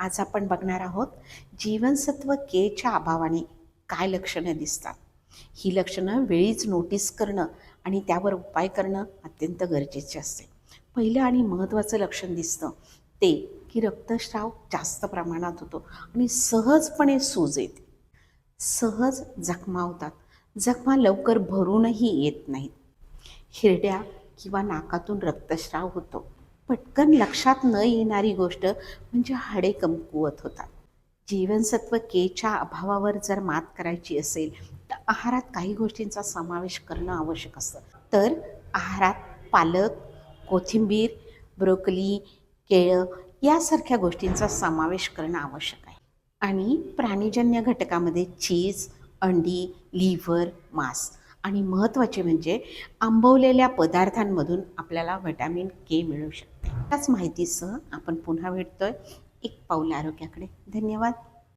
आज आपण बघणार आहोत जीवनसत्व केच्या अभावाने काय लक्षणं दिसतात. ही लक्षणं वेळीच नोटीस करणं आणि त्यावर उपाय करणं अत्यंत गरजेचे असते. पहिलं आणि महत्त्वाचं लक्षण दिसतं ते की रक्तस्राव जास्त प्रमाणात होतो आणि सहजपणे सूज येते. सहज जखमा होतात जखमा लवकर भरूनही येत नाहीत. हिरड्या किंवा नाकातून रक्तस्राव होतो. पटकन लक्षात न येणारी गोष्ट म्हणजे हाडे कमकुवत होतात. जीवनसत्व केच्या अभावावर जर मात करायची असेल तर आहारात काही गोष्टींचा समावेश करणं आवश्यक असतं. तर आहारात पालक कोथिंबीर ब्रोकली केळं यासारख्या गोष्टींचा समावेश करणं आवश्यक आहे. आणि प्राणीजन्य घटकामध्ये चीज अंडी लिव्हर मांस आणि महत्त्वाचे म्हणजे आंबवलेल्या पदार्थांमधून आपल्याला व्हिटॅमिन के मिळू शकतो. त्याच माहितीसह आपण पुन्हा भेटतोय. एक पाऊल आरोग्याकडे. धन्यवाद.